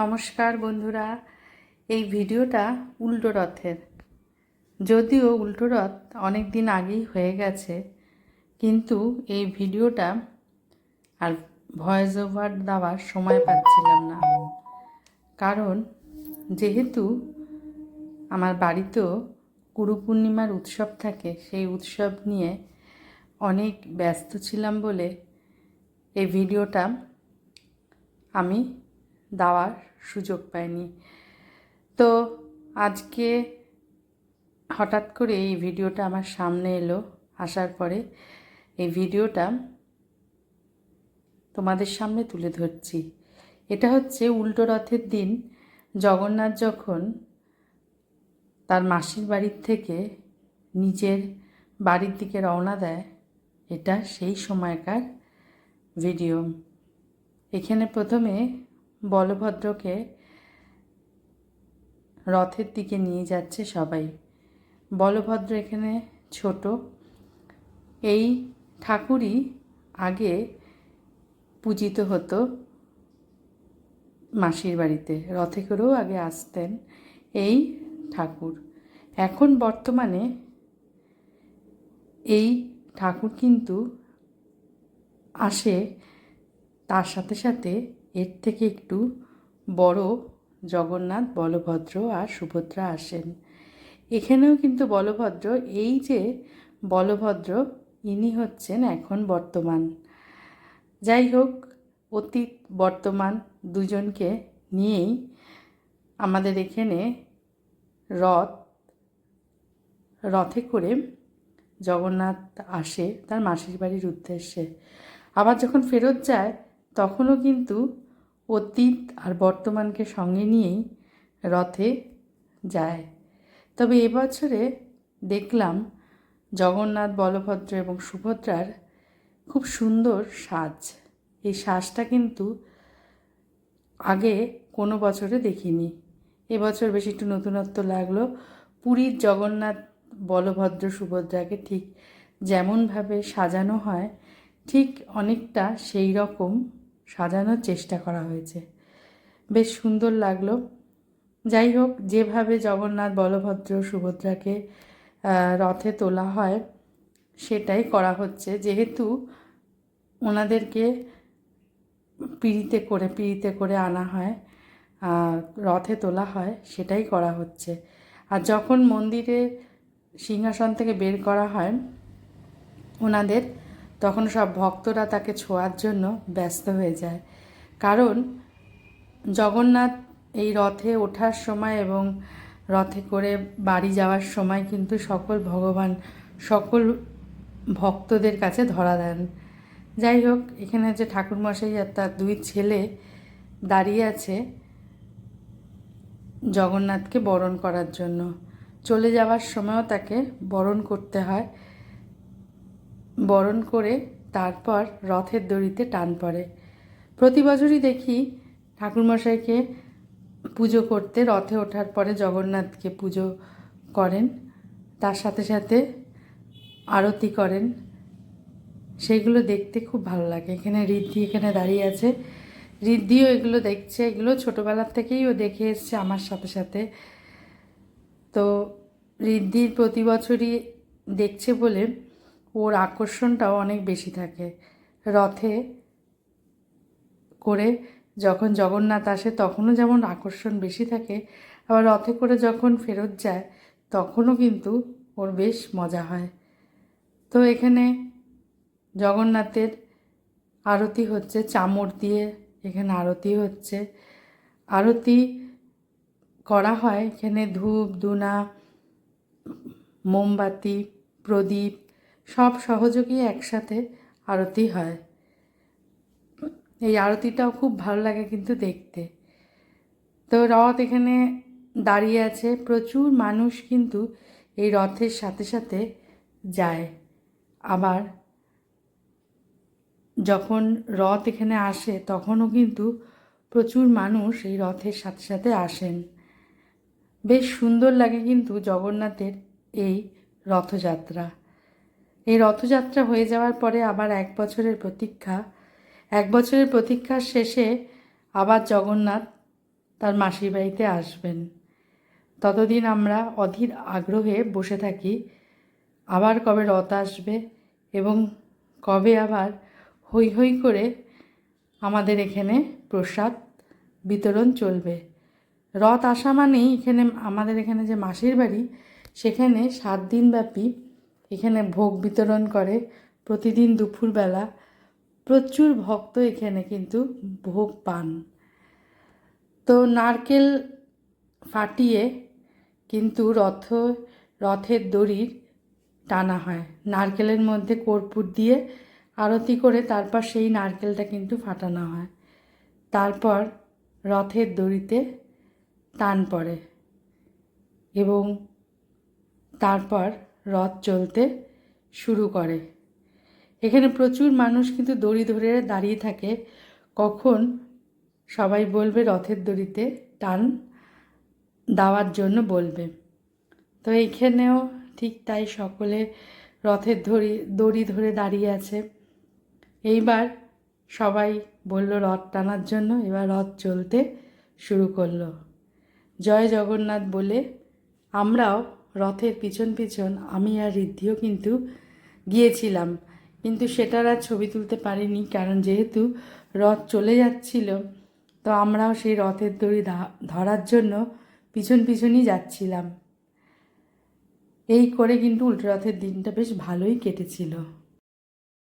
নমস্কার বন্ধুরা, এই ভিডিওটা উল্টো রথের। যদিও উল্টো রথ অনেক দিন আগেই হয়ে গেছে, কিন্তু এই ভিডিওটা আর ভয়েস ওভার দেওয়ার সময় পাচ্ছিলাম না। কারণ যেহেতু আমার বাড়িতেও গুরু পূর্ণিমার উৎসব থাকে, সেই উৎসব নিয়ে অনেক ব্যস্ত ছিলাম বলে এই ভিডিওটা আমি দেওয়ার সুযোগ পাইনি। তো আজকে হঠাৎ করে এই ভিডিওটা আমার সামনে এলো, আসার পরে এই ভিডিওটা তোমাদের সামনে তুলে ধরছি। এটা হচ্ছে উল্টো রথের দিন, জগন্নাথ যখন তার মাসির বাড়ির থেকে নিজের বাড়ির দিকে রওনা দেয়, এটা সেই সময়কার ভিডিও। এখানে প্রথমে বলভদ্রকে রথের দিকে নিয়ে যাচ্ছে সবাই। বলভদ্র এখানে ছোট। এই ঠাকুরই আগে পূজিত হতো মাসির বাড়িতে। রথে করেও আগে আসতেন এই ঠাকুর। এখন বর্তমানে এই ঠাকুর কিন্তু আসে তার সাথে সাথে এর থেকে একটু বড় জগন্নাথ, বলভদ্র আর সুভদ্রা আসেন। এখানেও কিন্তু বলভদ্র, এই যে বলভদ্র, ইনি হচ্ছেন এখন বর্তমান। যাই হোক, অতীত, বর্তমান দুজনকে নিয়েই আমাদের এখানে রথ, রথে করে জগন্নাথ আসে তার মাসির বাড়ির উদ্দেশ্যে। আবার যখন ফেরত যায়, তখনও কিন্তু অতীত আর বর্তমানকে সঙ্গে নিয়েই রথে যায়। তবে এবছরে দেখলাম জগন্নাথ, বলভদ্র এবং সুভদ্রার খুব সুন্দর সাজ। এই সাজটা কিন্তু আগে কোনো বছরে দেখিনি। এবছর বেশি একটু নতুনত্ব লাগল। পুরীর জগন্নাথ, বলভদ্র, সুভদ্রাকে ঠিক যেমনভাবে সাজানো হয়, ঠিক অনেকটা সেই রকম সাজানোর চেষ্টা করা হয়েছে। বেশ সুন্দর লাগল। যাই হোক, যেভাবে জগন্নাথ বলভদ্র সুভদ্রাকে রথে তোলা হয়, সেটাই করা হচ্ছে। যেহেতু ওনাদেরকে পিড়িতে করে পিড়িতে করে আনা হয় রথে তোলা হয়, সেটাই করা হচ্ছে। আর যখন মন্দিরে সিংহাসন থেকে বের করা হয়, ওনাদের তখন সব ভক্তরা তাকে ছোঁয়ার জন্য ব্যস্ত হয়ে যায়। কারণ জগন্নাথ এই রথে ওঠার সময় এবং রথে করে বাড়ি যাওয়ার সময় কিন্তু সকল ভগবান, সকল ভক্তদের কাছে ধরা দেন। যাই হোক, এখানে যে ঠাকুরমশাই আর তার দুই ছেলে দাঁড়িয়ে আছে জগন্নাথকে বরণ করার জন্য। চলে যাওয়ার সময়ও তাকে বরণ করতে হয়। বরণ করে তারপর রথের দড়িতে টান পড়ে। প্রতি বছরই দেখি ঠাকুরমশাইকে পুজো করতে রথে ওঠার পরে জগন্নাথকে পুজো করেন। তার সাথে সাথে আরতি করেন। সেইগুলো দেখতে খুব ভালো লাগে। এখানে রিদ্ধি এখানে দাঁড়িয়ে আছে। রিদ্ধিও এগুলো দেখছে। এগুলো ছোটোবেলার থেকেই ও দেখে এসছে আমার সাথে সাথে। তো রিদ্ধির প্রতি বছরই দেখছে বলে ওর আকর্ষণটাও অনেক বেশি থাকে। রথে করে যখন জগন্নাথ আসে তখনও যেমন আকর্ষণ বেশি থাকে, আবার রথে করে যখন ফেরত যায় তখনও কিন্তু ওর বেশ মজা হয়। তো এখানে জগন্নাথের আরতি হচ্ছে চামড় দিয়ে এখানে আরতি হচ্ছে। আরতি করা হয় এখানে ধূপ, দুনা, মোমবাতি, প্রদীপ সব সহযোগী একসাথে আরতি হয়। এই আরতিটাও খুব ভালো লাগে কিন্তু দেখতে। তো রথ এখানে দাঁড়িয়ে আছে। প্রচুর মানুষ কিন্তু এই রথের সাথে সাথে যায়। আবার যখন রথ এখানে আসে, তখনও কিন্তু প্রচুর মানুষ এই রথের সাথে সাথে আসেন। বেশ সুন্দর লাগে কিন্তু জগন্নাথের এই রথযাত্রা। এই রথযাত্রা হয়ে যাওয়ার পরে আবার এক বছরের প্রতীক্ষা। এক বছরের প্রতীক্ষার শেষে আবার জগন্নাথ তার মাসির বাড়িতে আসবেন। ততদিন আমরা অধীর আগ্রহে বসে থাকি, আবার কবে রথ আসবে এবং কবে আবার হৈ হৈ করে আমাদের এখানে প্রসাদ বিতরণ চলবে। রথ আসা মানেই এখানে আমাদের এখানে যে মাসির বাড়ি, সেখানে সাত দিনব্যাপী এখানে ভোগ বিতরণ করে প্রতিদিন দুপুরবেলা। প্রচুর ভক্ত এখানে কিন্তু ভোগ পান। তো নারকেল ফাটিয়ে কিন্তু রথ, রথের দড়ির টানা হয়। নারকেলের মধ্যে কর্পূর দিয়ে আরতি করে তারপর সেই নারকেলটা কিন্তু ফাটানো হয়। তারপর রথের দড়িতে টান পড়ে এবং তারপর রথ চলতে শুরু করে। এখানে প্রচুর মানুষ কিন্তু দড়ি ধরে দাঁড়িয়ে থাকে। কখন সবাই বলবে রথের দড়িতে টান দেওয়ার জন্য বলবে। তো এইখানেও ঠিক তাই সকলে রথের ধরি, দড়ি ধরে দাঁড়িয়ে আছে। এইবার সবাই বলল রথ টানার জন্য, এবার রথ চলতে শুরু করল। জয় জগন্নাথ বলে আমরাও রথের পিছন পিছন আমি আর ঋদ্ধিও কিন্তু গিয়েছিলাম। কিন্তু সেটার আর ছবি তুলতে পারিনি, কারণ যেহেতু রথ চলে যাচ্ছিল, তো আমরাও সেই রথের দড়ি ধরার জন্য পিছন পিছনই যাচ্ছিলাম। এই করে কিন্তু উল্টো রথের দিনটা বেশ ভালোই কেটেছিল।